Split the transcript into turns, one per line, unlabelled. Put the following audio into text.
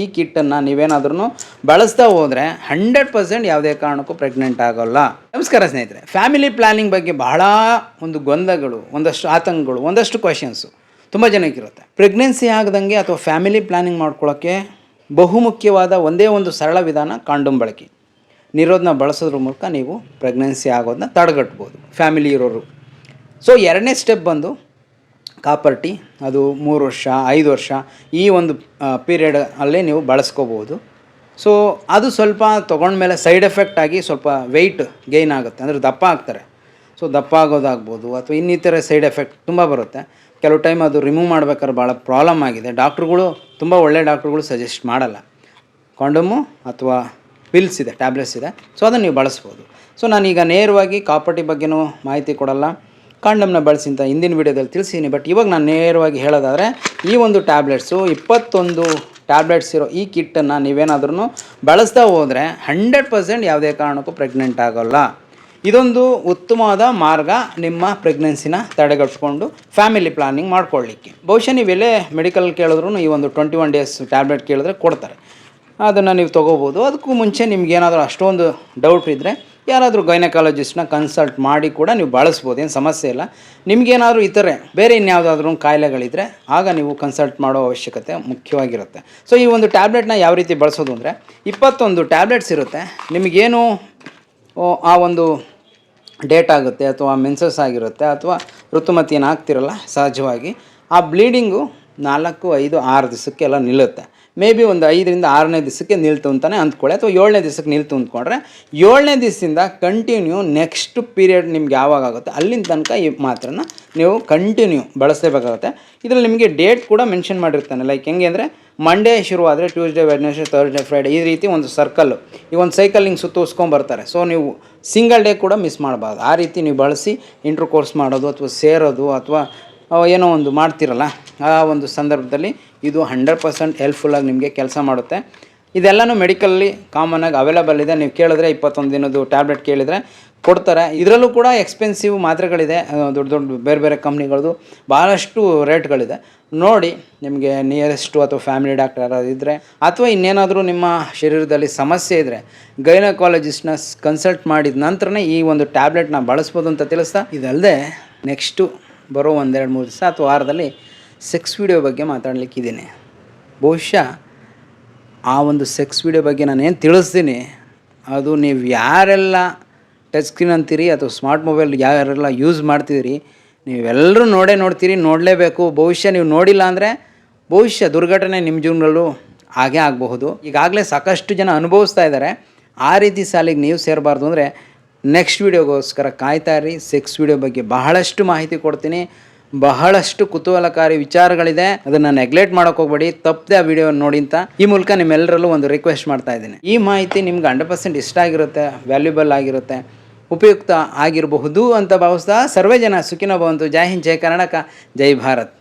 ಈ ಕಿಟ್ಟನ್ನು ನೀವೇನಾದ್ರೂ ಬಳಸ್ತಾ ಹೋದರೆ ಹಂಡ್ರೆಡ್ ಪರ್ಸೆಂಟ್ ಯಾವುದೇ ಕಾರಣಕ್ಕೂ ಪ್ರೆಗ್ನೆಂಟ್ ಆಗೋಲ್ಲ. ನಮಸ್ಕಾರ ಸ್ನೇಹಿತರೆ ಫ್ಯಾಮಿಲಿ ಪ್ಲಾನಿಂಗ್ ಬಗ್ಗೆ ಬಹಳ ಒಂದು ಗೊಂದಲಗಳು, ಒಂದಷ್ಟು ಆತಂಕಗಳು, ಒಂದಷ್ಟು ಕ್ವಶನ್ಸು ತುಂಬ ಜನಕ್ಕಿರುತ್ತೆ ಪ್ರೆಗ್ನೆನ್ಸಿ ಆಗದಂಗೆ ಅಥವಾ ಫ್ಯಾಮಿಲಿ ಪ್ಲಾನಿಂಗ್ ಮಾಡ್ಕೊಳ್ಳೋಕ್ಕೆ ಬಹುಮುಖ್ಯವಾದ ಒಂದೇ ಒಂದು ಸರಳ ವಿಧಾನ ಕಾಂಡೋಮ್ ಬಳಕೆ. ನಿರೋಧನ ಬಳಸೋದ್ರ ಮೂಲಕ ನೀವು ಪ್ರೆಗ್ನೆನ್ಸಿ ಆಗೋದನ್ನ ತಡೆಗಟ್ಬೋದು ಫ್ಯಾಮಿಲಿ ಇರೋರು. ಸೊ ಎರಡನೇ ಸ್ಟೆಪ್ ಬಂದು ಕಾಪರ್ಟಿ ಅದು ಮೂರು ವರ್ಷ, ಐದು ವರ್ಷ, ಈ ಒಂದು ಪೀರಿಯಡ್ ಅಲ್ಲೇ ನೀವು ಬಳಸ್ಕೋಬೋದು. ಸೊ ಅದು ಸ್ವಲ್ಪ ತೊಗೊಂಡ್ಮೇಲೆ ಸೈಡ್ ಎಫೆಕ್ಟ್ ಆಗಿ ಸ್ವಲ್ಪ ವೆಯ್ಟ್ ಗೈನ್ ಆಗುತ್ತೆ. ಅಂದರೆ ದಪ್ಪ ಆಗ್ತಾರೆ. ಸೊ ದಪ್ಪ ಆಗೋದಾಗ್ಬೋದು ಅಥವಾ ಇನ್ನಿತರ ಸೈಡ್ ಎಫೆಕ್ಟ್ ತುಂಬ ಬರುತ್ತೆ. ಕೆಲವು ಟೈಮ್ ಅದು ರಿಮೂವ್ ಮಾಡ್ಬೇಕಾದ್ರೆ ಭಾಳ ಪ್ರಾಬ್ಲಮ್ ಆಗಿದೆ. ಡಾಕ್ಟ್ರುಗಳು, ತುಂಬ ಒಳ್ಳೆ ಡಾಕ್ಟ್ರುಗಳು ಸಜೆಸ್ಟ್ ಮಾಡಲ್ಲ. ಕಾಂಡಮು ಅಥವಾ ಪಿಲ್ಸ್ ಇದೆ ಟ್ಯಾಬ್ಲೆಟ್ಸ್ ಇದೆ. ಸೊ ಅದನ್ನು ನೀವು ಬಳಸ್ಬೋದು. ಸೊ ನಾನೀಗ ನೇರವಾಗಿ ಕಾಪರ್ಟಿ ಬಗ್ಗೆನೂ ಮಾಹಿತಿ ಕೊಡಲ್ಲ. ಕಾಂಡಮ್ನ ಬಳಸಿ ಅಂತ ಹಿಂದಿನ ವೀಡಿಯೋದಲ್ಲಿ ತಿಳಿಸಿದ್ದೀನಿ. ಬಟ್ ಇವಾಗ ನಾನು ನೇರವಾಗಿ ಹೇಳೋದಾದರೆ, ಈ ಒಂದು ಟ್ಯಾಬ್ಲೆಟ್ಸು, ಇಪ್ಪತ್ತೊಂದು ಟ್ಯಾಬ್ಲೆಟ್ಸ್ ಇರೋ ಈ ಕಿಟ್ಟನ್ನು ನೀವೇನಾದ್ರೂ ಬಳಸ್ತಾ ಹೋದರೆ ಹಂಡ್ರೆಡ್ ಪರ್ಸೆಂಟ್ ಯಾವುದೇ ಕಾರಣಕ್ಕೂ ಪ್ರೆಗ್ನೆಂಟ್ ಆಗೋಲ್ಲ. ಇದೊಂದು ಉತ್ತಮವಾದ ಮಾರ್ಗ ನಿಮ್ಮ ಪ್ರೆಗ್ನೆನ್ಸಿನ ತಡೆಗಟ್ಟಿಕೊಂಡು ಫ್ಯಾಮಿಲಿ ಪ್ಲಾನಿಂಗ್ ಮಾಡ್ಕೊಳ್ಳಿಕ್ಕೆ. ಬಹುಶಃ ನೀವೆಲ್ಲೇ ಮೆಡಿಕಲ್ ಕೇಳಿದ್ರು ಈ ಒಂದು ಟ್ವೆಂಟಿ ಒನ್ ಡೇಸ್ ಟ್ಯಾಬ್ಲೆಟ್ ಕೇಳಿದ್ರೆ ಕೊಡ್ತಾರೆ. ಅದನ್ನು ನೀವು ತೊಗೋಬೋದು. ಅದಕ್ಕೂ ಮುಂಚೆ ನಿಮ್ಗೆ ಏನಾದರೂ ಅಷ್ಟೊಂದು ಡೌಟ್ ಇದ್ದರೆ ಯಾರಾದರೂ ಗೈನಕಾಲಜಿಸ್ಟ್ನ ಕನ್ಸಲ್ಟ್ ಮಾಡಿ ಕೂಡ ನೀವು ಬಳಸ್ಬೋದು, ಏನು ಸಮಸ್ಯೆ ಇಲ್ಲ. ನಿಮಗೇನಾದರೂ ಇತರೆ, ಬೇರೆ ಇನ್ಯಾವುದಾದ್ರೂ ಕಾಯಿಲೆಗಳಿದ್ದರೆ ಆಗ ನೀವು ಕನ್ಸಲ್ಟ್ ಮಾಡೋ ಅವಶ್ಯಕತೆ ಮುಖ್ಯವಾಗಿರುತ್ತೆ. ಸೊ ಈ ಒಂದು ಟ್ಯಾಬ್ಲೆಟ್ನ ಯಾವ ರೀತಿ ಬಳಸೋದು ಅಂದರೆ, ಇಪ್ಪತ್ತೊಂದು ಟ್ಯಾಬ್ಲೆಟ್ಸ್ ಇರುತ್ತೆ. ನಿಮಗೇನು ಆ ಒಂದು ಡೇಟ್ ಆಗುತ್ತೆ ಅಥವಾ ಮೆನ್ಸಸ್ ಆಗಿರುತ್ತೆ ಅಥವಾ ಋತುಮತಿಯನ್ನು ಆಗ್ತಿರಲ್ಲ ಸಹಜವಾಗಿ, ಆ ಬ್ಲೀಡಿಂಗು ನಾಲ್ಕು, ಐದು, ಆರು ದಿವಸಕ್ಕೆಲ್ಲ ನಿಲ್ಲುತ್ತೆ. ಮೇ ಬಿ ಒಂದು ಐದರಿಂದ ಆರನೇ ದಿವಸಕ್ಕೆ ನಿಲ್ತು ಅಂತಲೇ ಅಂದ್ಕೊಳ್ಳಿ, ಅಥವಾ ಏಳನೇ ದಿವಸಕ್ಕೆ ನಿಲ್ತು ಅಂದ್ಕೊಂಡ್ರೆ, ಏಳನೇ ದಿವಸದಿಂದ ಕಂಟಿನ್ಯೂ ನೆಕ್ಸ್ಟ್ ಪೀರಿಯಡ್ ನಿಮ್ಗೆ ಯಾವಾಗ ಆಗುತ್ತೆ, ಅಲ್ಲಿನ ತನಕ ಈ ಮಾತ್ರನ ನೀವು ಕಂಟಿನ್ಯೂ ಬಳಸಬೇಕಾಗುತ್ತೆ ಇದರಲ್ಲಿ ನಿಮಗೆ ಡೇಟ್ ಕೂಡ ಮೆನ್ಷನ್ ಮಾಡಿರ್ತಾನೆ ಲೈಕ್ ಹೆಂಗೆ ಅಂದರೆ ಮಂಡೇ ಶುರುವಾದರೆ ಟ್ಯೂಸ್ಡೇ ವೆಡ್ನೆಸ್ಡೇ ಥರ್ಸ್ಡೇ ಫ್ರೈಡೇ ಈ ರೀತಿ ಒಂದು ಸರ್ಕಲ್ಲು ಈ ಒಂದು ಸೈಕಲ್ ಹಿಂಗೆ ಸುತ್ತೋಸ್ಕೊಂಬರ್ತಾರೆ. ಸೊ ನೀವು ಸಿಂಗಲ್ ಡೇ ಕೂಡ ಮಿಸ್ ಮಾಡಬಾರ್ದು. ಆ ರೀತಿ ನೀವು ಬಳಸಿ ಇಂಟ್ರ್ ಕೋರ್ಸ್ ಮಾಡೋದು, ಅಥವಾ ಸೇರೋದು, ಅಥವಾ ಏನೋ ಒಂದು ಮಾಡ್ತಿರಲ್ಲ, ಆ ಒಂದು ಸಂದರ್ಭದಲ್ಲಿ ಇದು ಹಂಡ್ರೆಡ್ ಪರ್ಸೆಂಟ್ ಹೆಲ್ಪ್ಫುಲ್ಲಾಗಿ ನಿಮಗೆ ಕೆಲಸ ಮಾಡುತ್ತೆ. ಇದೆಲ್ಲನೂ ಮೆಡಿಕಲ್ಲಿ ಕಾಮನಾಗಿ ಅವೈಲೇಬಲ್ ಇದೆ. ನೀವು ಕೇಳಿದ್ರೆ ಇಪ್ಪತ್ತೊಂದು ದಿನದ್ದು ಟ್ಯಾಬ್ಲೆಟ್ ಕೇಳಿದರೆ ಕೊಡ್ತಾರೆ. ಇದರಲ್ಲೂ ಕೂಡ ಎಕ್ಸ್ಪೆನ್ಸಿವ್ ಮಾತ್ರೆಗಳಿದೆ. ದೊಡ್ಡ ದೊಡ್ಡ ಬೇರೆ ಬೇರೆ ಕಂಪ್ನಿಗಳದ್ದು ಭಾಳಷ್ಟು ರೇಟ್ಗಳಿದೆ ನೋಡಿ, ನಿಮಗೆ ನಿಯರೆಸ್ಟು ಅಥವಾ ಫ್ಯಾಮಿಲಿ ಡಾಕ್ಟರ್ ಯಾರಾದ್ರು ಇದ್ದರೆ ಅಥವಾ ಇನ್ನೇನಾದರೂ ನಿಮ್ಮ ಶರೀರದಲ್ಲಿ ಸಮಸ್ಯೆ ಇದ್ದರೆ ಗೈನಕಾಲಜಿಸ್ಟ್ನ ಕನ್ಸಲ್ಟ್ ಮಾಡಿದ ನಂತರನೇ ಈ ಒಂದು ಟ್ಯಾಬ್ಲೆಟ್ನ ಬಳಸ್ಬೋದು ಅಂತ ತಿಳಿಸ್ತಾ ಇದಲ್ಲದೆ ನೆಕ್ಸ್ಟು ಬರೋ ಒಂದೆರಡು ಮೂರು ದಿವಸ ಅಥವಾ ವಾರದಲ್ಲಿ ಸೆಕ್ಸ್ ವಿಡಿಯೋ ಬಗ್ಗೆ ಮಾತಾಡಲಿಕ್ಕಿದ್ದೀನಿ ಬಹುಶಃ ಆ ಒಂದು ಸೆಕ್ಸ್ ವಿಡಿಯೋ ಬಗ್ಗೆ ನಾನು ಏನು ತಿಳಿಸ್ತೀನಿ? ಅದು ನೀವು ಯಾರೆಲ್ಲ ಟಚ್ ಸ್ಕ್ರೀನ್ ಅಂತೀರಿ ಅಥವಾ ಸ್ಮಾರ್ಟ್ ಮೊಬೈಲ್ ಯಾರೆಲ್ಲ ಯೂಸ್ ಮಾಡ್ತಿದ್ದೀರಿ ನೀವೆಲ್ಲರೂ ನೋಡೇ ನೋಡ್ತೀರಿ, ನೋಡಲೇಬೇಕು. ಬಹುಶಃ ನೀವು ನೋಡಿಲ್ಲ ಅಂದರೆ ಬಹುಶಃ ದುರ್ಘಟನೆ ನಿಮ್ಮ ಜೀವನದಲ್ಲೂ ಹಾಗೇ ಆಗಬಹುದು. ಈಗಾಗಲೇ ಸಾಕಷ್ಟು ಜನ ಅನುಭವಿಸ್ತಾ ಇದ್ದಾರೆ. ಆ ರೀತಿ ಸಾಲಿಗೆ ನೀವು ಸೇರಬಾರ್ದು ಅಂದರೆ ನೆಕ್ಸ್ಟ್ ವೀಡಿಯೋಗೋಸ್ಕರ ಕಾಯ್ತಾ ಇರಿ. ಸೆಕ್ಸ್ ವಿಡಿಯೋ ಬಗ್ಗೆ ಬಹಳಷ್ಟು ಮಾಹಿತಿ ಕೊಡ್ತೀನಿ. ಬಹಳಷ್ಟು ಕುತೂಹಲಕಾರಿ ವಿಚಾರಗಳಿದೆ. ಅದನ್ನು ನೆಗ್ಲೆಕ್ಟ್ ಮಾಡೋಕೆ ಹೋಗ್ಬೇಡಿ. ತಪ್ಪದೆ ಆ ವಿಡಿಯೋ ನೋಡಿ ಅಂತ ಈ ಮೂಲಕ ನಿಮ್ಮೆಲ್ಲರಲ್ಲೂ ಒಂದು ರಿಕ್ವೆಸ್ಟ್ ಮಾಡ್ತಾ ಇದ್ದೀನಿ. ಈ ಮಾಹಿತಿ ನಿಮ್ಗೆ ಹಂಡ್ರೆಡ್ ಪರ್ಸೆಂಟ್ ಇಷ್ಟ ಆಗಿರುತ್ತೆ ವ್ಯಾಲ್ಯೂಬಲ್ ಆಗಿರುತ್ತೆ, ಉಪಯುಕ್ತ ಆಗಿರಬಹುದು ಅಂತ ಭಾವಿಸ್ತಾ ಸರ್ವೇ ಜನ ಸುಖಿನೋ ಭವಂತು. ಜೈ ಹಿಂದ್, ಜೈ ಕರ್ನಾಟಕ, ಜೈ ಭಾರತ್.